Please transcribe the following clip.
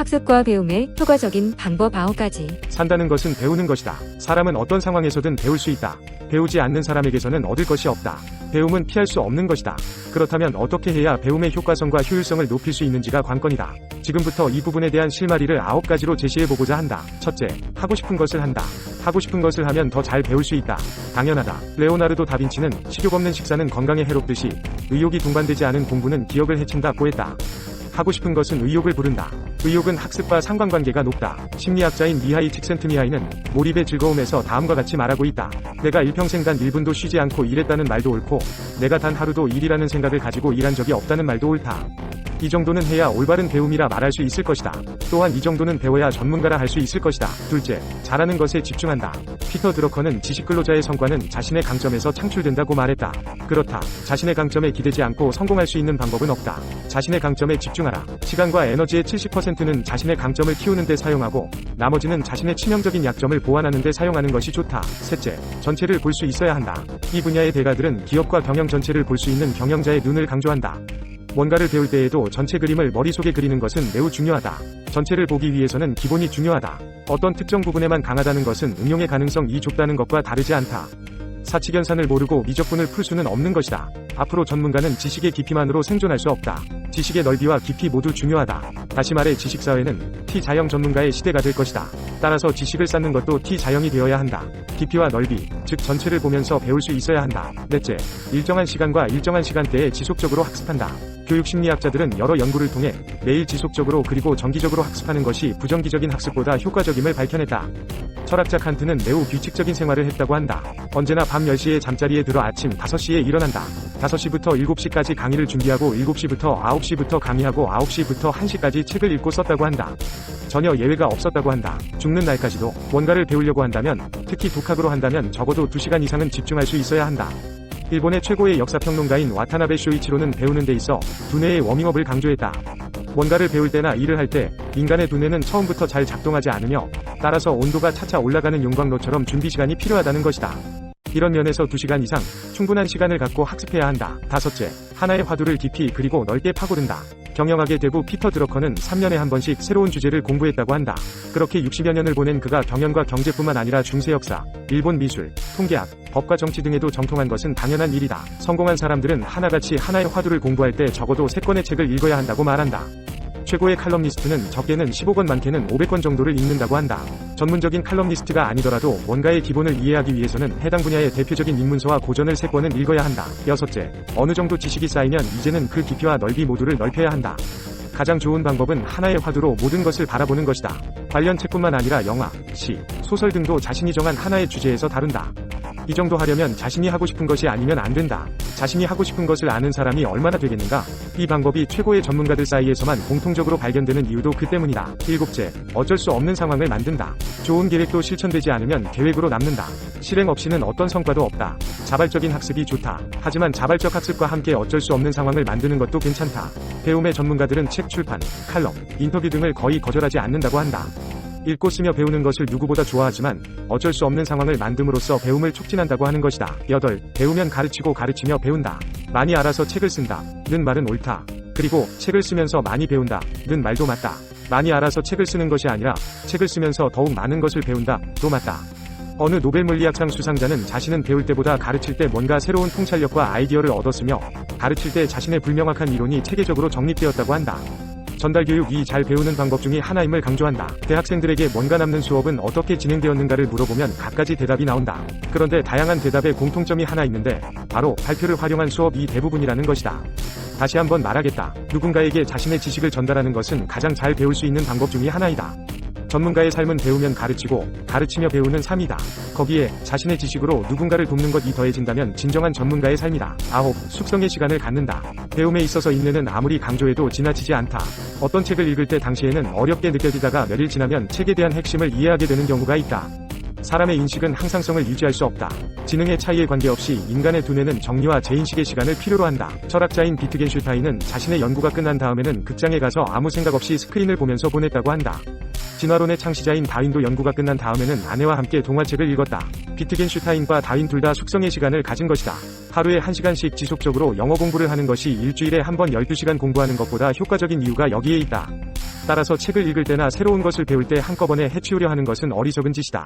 학습과 배움의 효과적인 방법 9가지. 산다는 것은 배우는 것이다. 사람은 어떤 상황에서든 배울 수 있다. 배우지 않는 사람에게서는 얻을 것이 없다. 배움은 피할 수 없는 것이다. 그렇다면 어떻게 해야 배움의 효과성과 효율성을 높일 수 있는지가 관건이다. 지금부터 이 부분에 대한 실마리를 9가지로 제시해보고자 한다. 첫째, 하고 싶은 것을 한다. 하고 싶은 것을 하면 더 잘 배울 수 있다. 당연하다. 레오나르도 다빈치는 식욕 없는 식사는 건강에 해롭듯이 의욕이 동반되지 않은 공부는 기억을 해친다고 했다. 하고 싶은 것은 의욕을 부른다. 의욕은 학습과 상관관계가 높다. 심리학자인 미하이 칙센트미하이는 몰입의 즐거움에서 다음과 같이 말하고 있다. 내가 일평생 단 1분도 쉬지 않고 일했다는 말도 옳고, 내가 단 하루도 일이라는 생각을 가지고 일한 적이 없다는 말도 옳다. 이 정도는 해야 올바른 배움이라 말할 수 있을 것이다. 또한 이 정도는 배워야 전문가라 할 수 있을 것이다. 둘째, 잘하는 것에 집중한다. 피터 드러커는 지식 근로자의 성과는 자신의 강점에서 창출된다고 말했다. 그렇다. 자신의 강점에 기대지 않고 성공할 수 있는 방법은 없다. 자신의 강점에 집중하라. 시간과 에너지의 70%는 자신의 강점을 키우는 데 사용하고, 나머지는 자신의 치명적인 약점을 보완하는 데 사용하는 것이 좋다. 셋째, 전체를 볼 수 있어야 한다. 이 분야의 대가들은 기업과 경영 전체를 볼 수 있는 경영자의 눈을 강조한다. 뭔가를 배울 때에도 전체 그림을 머릿속에 그리는 것은 매우 중요하다. 전체를 보기 위해서는 기본이 중요하다. 어떤 특정 부분에만 강하다는 것은 응용의 가능성이 좁다는 것과 다르지 않다. 사치견산을 모르고 미적분을 풀 수는 없는 것이다. 앞으로 전문가는 지식의 깊이만으로 생존할 수 없다. 지식의 넓이와 깊이 모두 중요하다. 다시 말해 지식사회는 T자형 전문가의 시대가 될 것이다. 따라서 지식을 쌓는 것도 T자형이 되어야 한다. 깊이와 넓이, 즉 전체를 보면서 배울 수 있어야 한다. 넷째, 일정한 시간과 일정한 시간대에 지속적으로 학습한다. 교육 심리학자들은 여러 연구를 통해 매일 지속적으로 그리고 정기적으로 학습하는 것이 부정기적인 학습보다 효과적임을 밝혀냈다. 철학자 칸트는 매우 규칙적인 생활을 했다고 한다. 언제나 밤 10시에 잠자리에 들어 아침 5시에 일어난다. 5시부터 7시까지 강의를 준비하고 7시부터 9시부터 강의하고 9시부터 1시까지 책을 읽고 썼다고 한다. 전혀 예외가 없었다고 한다. 죽는 날까지도 뭔가를 배우려고 한다면, 특히 독학으로 한다면 적어도 2시간 이상은 집중할 수 있어야 한다. 일본의 최고의 역사평론가인 와타나베 쇼이치로는 배우는 데 있어 두뇌의 워밍업을 강조했다. 뭔가를 배울 때나 일을 할 때 인간의 두뇌는 처음부터 잘 작동하지 않으며 따라서 온도가 차차 올라가는 용광로처럼 준비 시간이 필요하다는 것이다. 이런 면에서 2시간 이상 충분한 시간을 갖고 학습해야 한다. 다섯째, 하나의 화두를 깊이 그리고 넓게 파고든다. 경영학의 대부 피터 드러커는 3년에 한 번씩 새로운 주제를 공부했다고 한다. 그렇게 60여 년을 보낸 그가 경영과 경제뿐만 아니라 중세 역사, 일본 미술, 통계학, 법과 정치 등에도 정통한 것은 당연한 일이다. 성공한 사람들은 하나같이 하나의 화두를 공부할 때 적어도 3권의 책을 읽어야 한다고 말한다. 최고의 칼럼니스트는 적게는 15권 많게는 500권 정도를 읽는다고 한다. 전문적인 칼럼니스트가 아니더라도 뭔가의 기본을 이해하기 위해서는 해당 분야의 대표적인 입문서와 고전을 3권은 읽어야 한다. 여섯째, 어느 정도 지식이 쌓이면 이제는 그 깊이와 넓이 모두를 넓혀야 한다. 가장 좋은 방법은 하나의 화두로 모든 것을 바라보는 것이다. 관련 책뿐만 아니라 영화, 시, 소설 등도 자신이 정한 하나의 주제에서 다룬다. 이 정도 하려면 자신이 하고 싶은 것이 아니면 안 된다. 자신이 하고 싶은 것을 아는 사람이 얼마나 되겠는가? 이 방법이 최고의 전문가들 사이에서만 공통적으로 발견되는 이유도 그 때문이다. 일곱째, 어쩔 수 없는 상황을 만든다. 좋은 계획도 실천되지 않으면 계획으로 남는다. 실행 없이는 어떤 성과도 없다. 자발적인 학습이 좋다. 하지만 자발적 학습과 함께 어쩔 수 없는 상황을 만드는 것도 괜찮다. 배움의 전문가들은 책 출판, 칼럼, 인터뷰 등을 거의 거절하지 않는다고 한다. 읽고 쓰며 배우는 것을 누구보다 좋아하지만 어쩔 수 없는 상황을 만듦으로써 배움을 촉진한다고 하는 것이다. 8. 배우면 가르치고 가르치며 배운다. 많이 알아서 책을 쓴다. 는 말은 옳다. 그리고 책을 쓰면서 많이 배운다. 는 말도 맞다. 많이 알아서 책을 쓰는 것이 아니라 책을 쓰면서 더욱 많은 것을 배운다. 도 맞다. 어느 노벨 물리학상 수상자는 자신은 배울 때보다 가르칠 때 뭔가 새로운 통찰력과 아이디어를 얻었으며 가르칠 때 자신의 불명확한 이론이 체계적으로 정립되었다고 한다. 전달 교육이 잘 배우는 방법 중의 하나임을 강조한다. 대학생들에게 뭔가 남는 수업은 어떻게 진행되었는가를 물어보면 갖가지 대답이 나온다. 그런데 다양한 대답에 공통점이 하나 있는데 바로 발표를 활용한 수업이 대부분이라는 것이다. 다시 한번 말하겠다. 누군가에게 자신의 지식을 전달하는 것은 가장 잘 배울 수 있는 방법 중의 하나이다. 전문가의 삶은 배우면 가르치고 가르치며 배우는 삶이다. 거기에 자신의 지식으로 누군가를 돕는 것이 더해진다면 진정한 전문가의 삶이다. 아홉, 숙성의 시간을 갖는다. 배움에 있어서 인내는 아무리 강조해도 지나치지 않다. 어떤 책을 읽을 때 당시에는 어렵게 느껴지다가 며칠 지나면 책에 대한 핵심을 이해하게 되는 경우가 있다. 사람의 인식은 항상성을 유지할 수 없다. 지능의 차이에 관계없이 인간의 두뇌는 정리와 재인식의 시간을 필요로 한다. 철학자인 비트겐슈타인은 자신의 연구가 끝난 다음에는 극장에 가서 아무 생각 없이 스크린을 보면서 보냈다고 한다. 진화론의 창시자인 다윈도 연구가 끝난 다음에는 아내와 함께 동화책을 읽었다. 비트겐슈타인과 다윈 둘 다 숙성의 시간을 가진 것이다. 하루에 1시간씩 지속적으로 영어 공부를 하는 것이 일주일에 한 번 12시간 공부하는 것보다 효과적인 이유가 여기에 있다. 따라서 책을 읽을 때나 새로운 것을 배울 때 한꺼번에 해치우려 하는 것은 어리석은 짓이다.